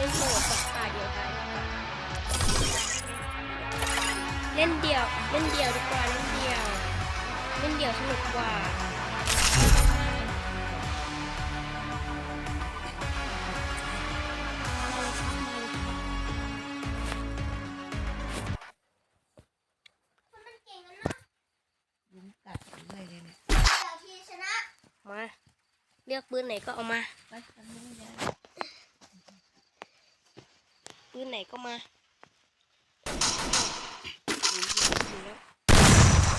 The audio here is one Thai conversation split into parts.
เล่นโหมดกับตาเดียวกันเล่นเดียวเล่นเดี่ยวดีกว่าเล่นเดี่ยว เล่นเดี่ยวสนุกกว่ามันเก่งนเนาะยุงกัดเลยเลยเนี่ยเดี๋ยวทีชนะมาเลือกปืนไหนก็เอามา ไปทำไม่ได้ ปืนไหนก็มา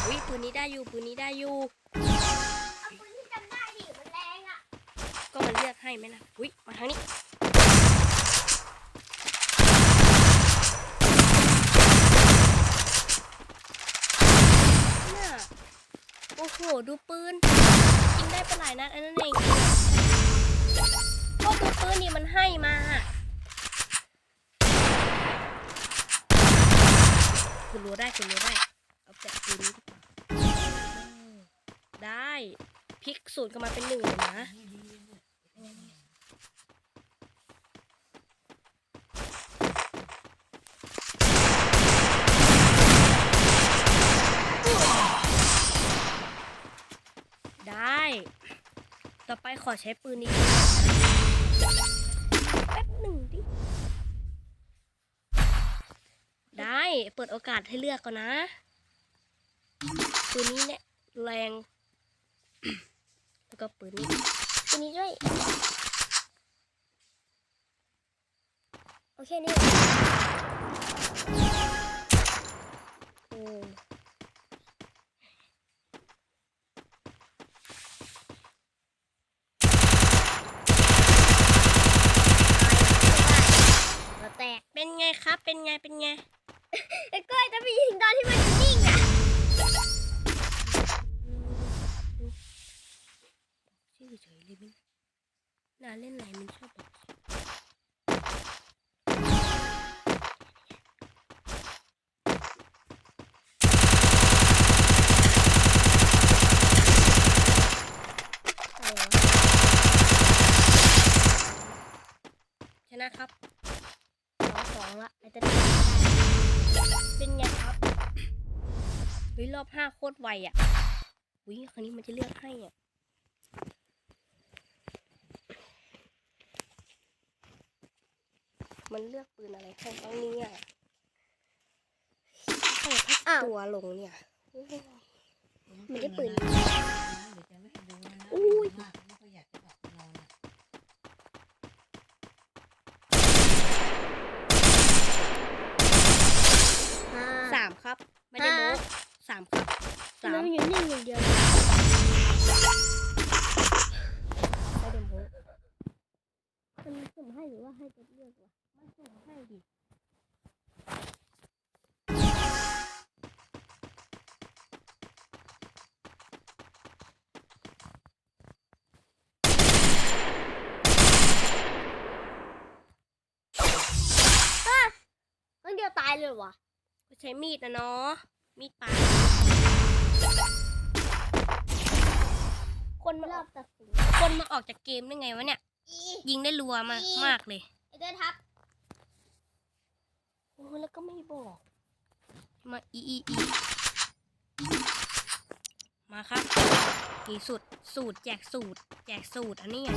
อุ้ยปืนนี้ได้อยู่ปืนนี้ได้อยู่เอาปืนที่จำได้ดิมันแรงอะ ก็มันเลือกให้ไหมล่ะ อุ้ยมาทางนี้น่ะโอ้โห ดูปืนยิงได้ไปหลายนัดอันนั้นเองก็ดูปืนนี่มันให้มา คุณรู้ได้คุณรู้ได้เอาแต่ปืนนี้ได้พลิกสูตรกันมาเป็นหนึ่งเลยนะได้ ต่อไปขอใช้ปืนนี้แป๊บหนึ่งดิ ได้ เปิดโอกาสให้เลือกก่อนนะ ปืนนี้เนี่ยแรงแล้วก็ปืนนี้ปืนนี้ด้วย โอเคนี่โอ้เราแตกเป็นไงครับ เป็นไง เป็นไง ไอ้ก้อยจะไปยิงตอนที่มันนิ่งอะชื่อเฉยเลยมั้ยน่าเล่นไหนมันชอบ ห้าโคตรไวอะวิคราวนี้มันจะเลือกให้อะมันเลือกปืนอะไรให้บ้างเนี่ยเปิดทักตัวลงเนี่ยโอ้ยไม่ได้ปืนเดี๋ยวจะไม่ให้ดูนะอุ้ยมากไม่ค่อยอยากจะบอกเรานะห้าสามครับ ไม่ได้โม้ฮะ สามครับสามมันอยู่นิ่งอย่างเดียวไม่ได้โม้มันสุ่มให้หรือว่าให้ตัวเลือกวะมันสุ่มให้ดิครั้งเดียวตายเลยเหรอวะก็ใช้มีดนะเนาะ มีดปาดคนมารอบตัดสินคนมาออกจากเกมได้ไงวะเนี่ย อียิงได้รัวมากอีมากเลย ไอ้ตัวทับโอ้แล้วก็ไม่บอกมาอีอีอีมาครับนี่สูตรสูตรแจกสูตร แจกสูตรอันนี้อะ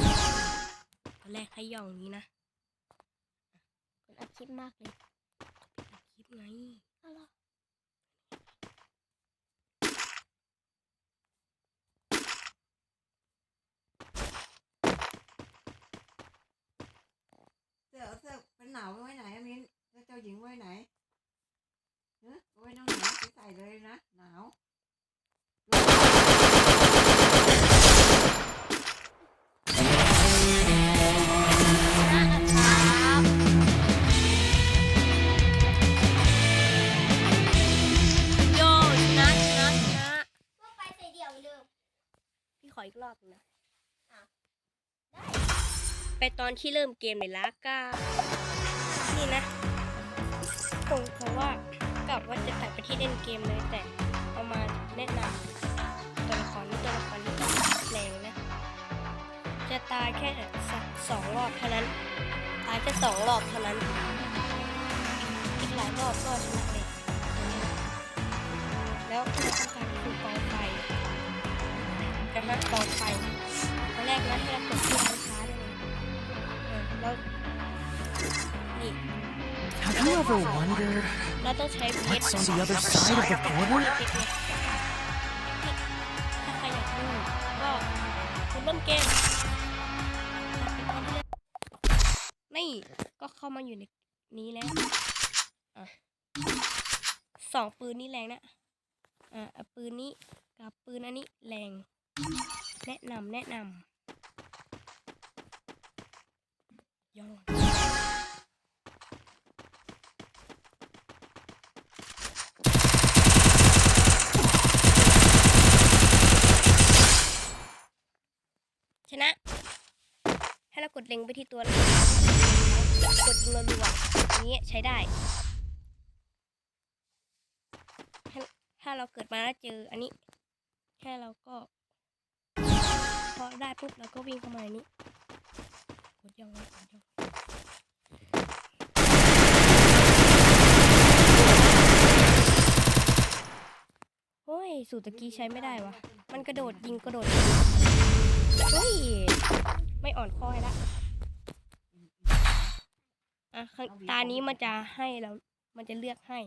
ตอนแรกให้ย่องนี้นะคนอัดคลิปมากเลยตัดคลิปไง อะไรอ เสื้อเสื้อเป็น หนาวไว้ไหนอะมิ้นเสื้อเจ้าหญิงไว้ไหนเนอะเอาไว้น้องหนูไปใส่เลยนะ หนาวนะครับโยชนะชนะชนะก็ไปใส่เดี่ยวเหมือนเดิมพี่ขออีกรอบหนึ่งนะอะไปตอนที่เริ่มเกมเลยละก้านี่ นะคงเพราะว่ากลับว่าจะตัดไปที่เล่นเกมเลยแต่เอามาแนะนำตัวละครนี่ตัวละครนี่แรงนะ จะตายแค่สสองรอบเท่านั้น ตายแค่สองรอบเท่านั้น อีกหลายรอบก็ชนะเลยแล้วที่เราต้องการคือกองไฟกระทะกองไฟตอนแรกนะให้เรากดที่ ever wonder เราต้องใช้เพชร what's on the other side of the border? ถ้าใครอยากดูก็คุณเริ่มเกมนี่ก็เข้ามาอยู่ในนี้แล้วอสองปืนนี้แรงนะ อ่าปืนนี้กับปืนอันนี้แรง แนะนำแนะนำยองชนะ ให้เรากดเล็งไปที่ตัวเรากดยิงรัวๆอย่างนี้ใช้ได้ ถ้าเราเกิดมาแล้วเจออันนี้ แค่เราก็พอได้ปุ๊บเราก็วิ่งเข้ามาในนี้กดย่องไว้กดย่องโอ้ย สูตรตะกี้ใช้ไม่ได้วะ มันกระโดดยิงกระโดด เฮ้ย ไม่อ่อนคอยละอะข้างตานี้มันจะให้เรา มันจะเลือกให้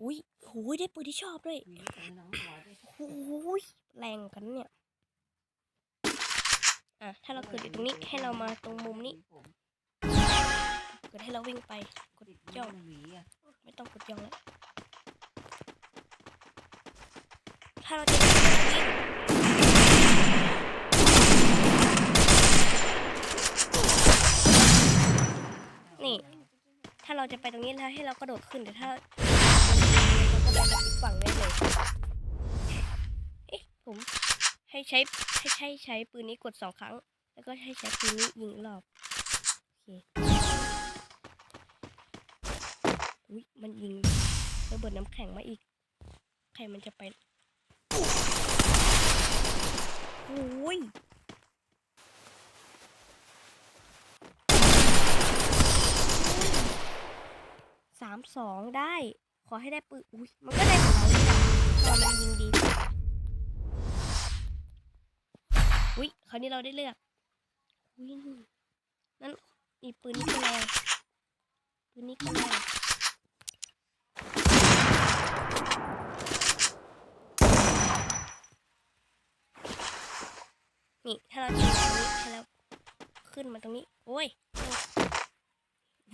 อุ้ยโหยได้ปืนที่ชอบด้วยมีเจอน้องหัวด้วยโอ้ยแรงกันเนี่ย อะ ถ้าเราเกิดอยู่ตรงนี้ให้เรามาตรงมุมนี้ผมเกิดให้เราวิ่งไป กดติดย่องหวีอะไม่ต้องกดย่องแล้วถ้าเราจะวิ่งนี่ ถ้า เราจะไปตรงนี้แล้วให้เรากระโดดขึ้นแต่ถ้าเราก็ไปแบบอีกฝั่งได้เลยเอ๊ะผมให้ใช้ให้ใช้ใช้ปืนนี้กดสองครั้ง แล้วก็ให้ใช้ปืนนี้ยิงรอบโอเคอุ้ยมันยิงระเบิดน้ำแข็งมาอีก ใครมันจะไปโอ้ยามสองได้ ขอให้ได้ปืนอุ้ยมันก็ได้ของเราเนี่ยตอนมันยิงดีอุ้ยคราวนี้เราได้เลือกอุ้ยนั่นอีปืนนี้ก็แรงปืนนี้ก็แรงนี่ถ้าเรายิงตรงนี้ถ้าเราขึ้นมาตรงนี้ โอ้ย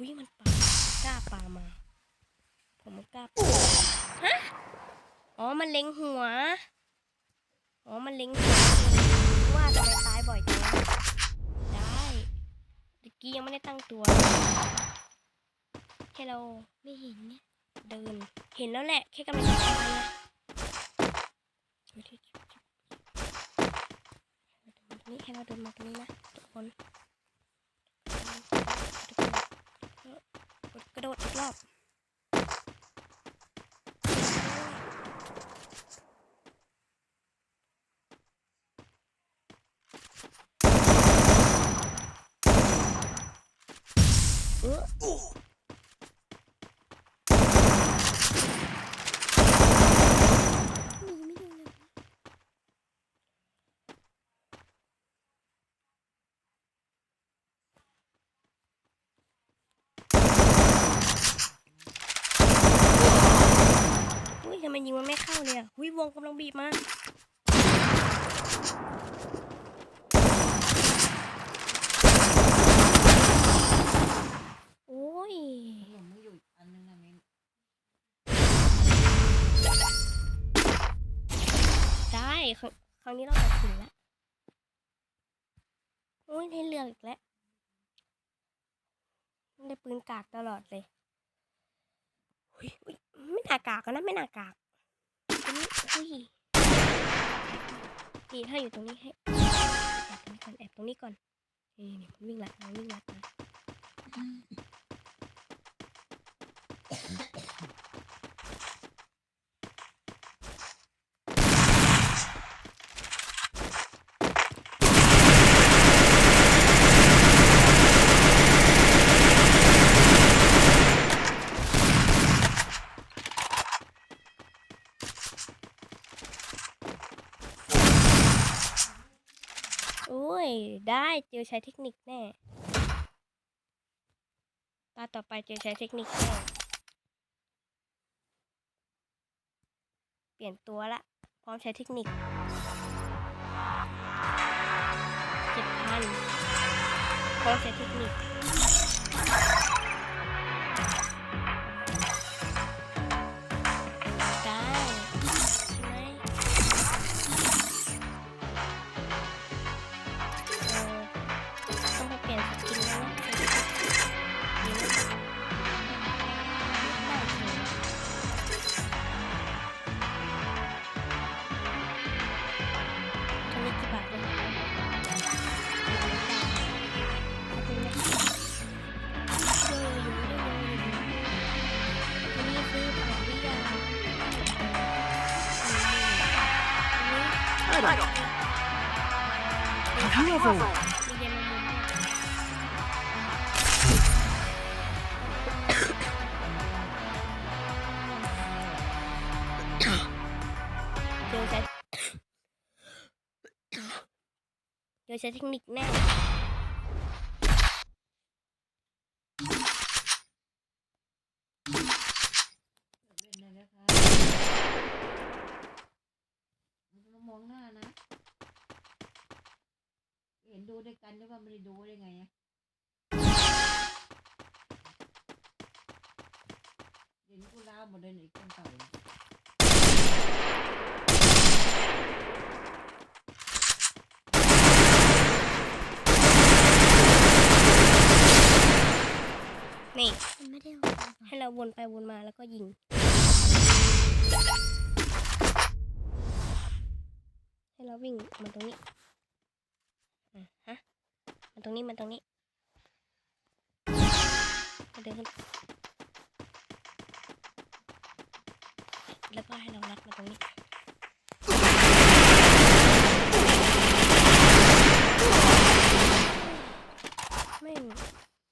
วิมันปากล้าปามา ผมมันกล้าปฮะ อ๋อ มันเล็งหัว อ๋อ มันเล็งหัวว่าทำไมตายบ่อยจังได้ตะกี้ยังไม่ได้ตั้งตัวแค่เราไม่เห็นเนี่ยเดิน เห็นแล้วแหละ แค่กำลังจะตายอะนี่ให้เราเดินมาตรงนี้นะทุกคนทุกคนกระโดดอีกรอบเออ มีไม่ดูเลย อุ้ยทำ ไมยิงมันไม่เข้าเลยอะอุ้ยวงกำลังบีบมาโอ้ยไม่อยู่อันนึงนะมิ้นได้ครั้งนี้เราตัดสินแล้วโอ้ยได้เลือกอีกแล้วได้ปืนกากตลอดเลยไม่น่ากากนะไม่น่ากากตรงนี้อุ้ย นี่ถ้าอยู่ตรงนี้ให้แอบตรงนี้ก่อนแอบตรงนี้ก่อนนี่มันวิ่งลัดมันวิ่งลัดนะ โอ้ย ได้เจอใช้เทคนิคแน่ ตาต่อไปเจอใช้เทคนิคแน่ เปลี่ยนตัวละ พร้อมใช้เทคนิคเจ็ดพันพร้อมใช้เทคนิค เจอใช้เทคนิคแน่มองหน้านะ เห็นดูด้วยกันหรือว่าไม่ได้ดูได้ไงอะเห็นกูล้าหมดเลยหนึ่คนต่อย นี่ มันไม่ได้เอา ให้เราวนไปวนมาแล้ว ก็ยิง ให้เราวิ่งมันตรงนี้ฮะมันตรงนี้มันตรงนี้เดินขึ้นแล้วก็ให้เรารัดมาตรงนี้ไม่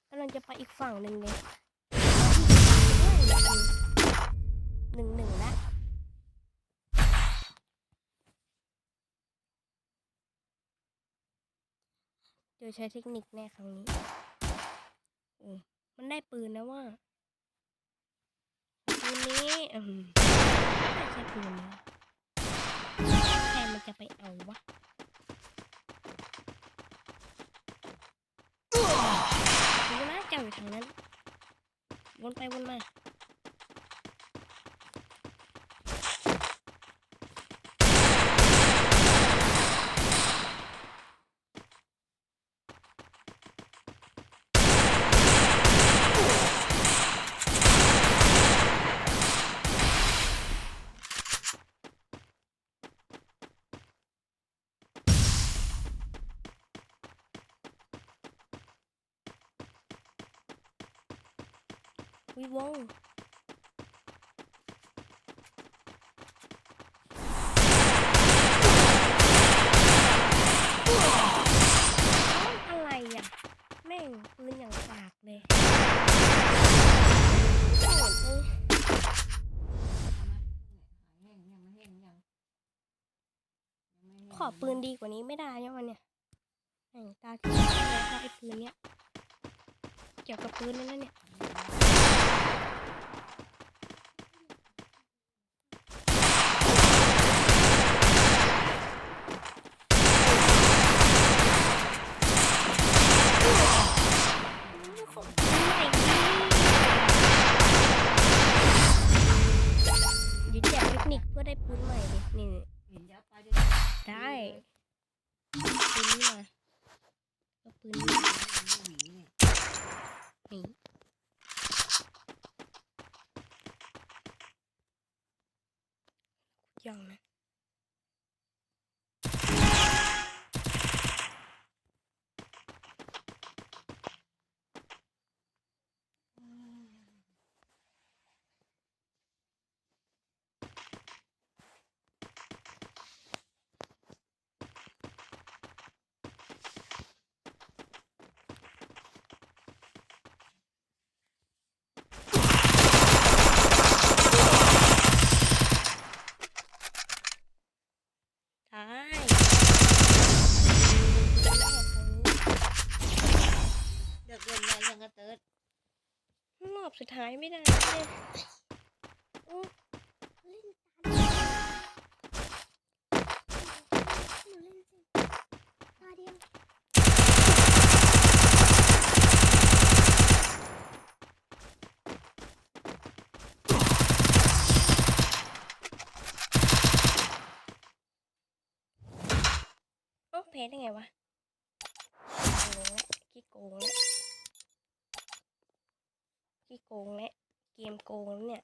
กำลังจะไปอีกฝั่งหนึ่งเลย หนึ่งหนึ่งละ ใช้เทคนิคแน่ครั้งนี้ โอ้มันได้ปืนนะว่าปืนนี้อืมไม่ใช่ปืนนะใครมันจะไปเอาวะดูนะเจ้าอยู่ทางนั้น วนไปวนมา วิวงอะไรอะ แม่งปืนอย่างปากเลยโอ้โหหายขอปืนดีกว่านี้ไม่ได้ยังวันเนี่ยแม่งตาที่แล้วถ้าไอ้ปืนเนี้ย เกี่ยวกับปืนนั่นนะเนี่ย ยึดแจกเทคนิคเพื่อได้ปืนใหม่ดินี่ เห็นยับไปด้วยนะ ได้ปืนนี้มา ก็ปืนนี้หวีเนี่ยนี่ยังนะ พ้ได้ไงวะโกงและขี้โกงและขี้โกงและเกมโกงแล้วเนี่ย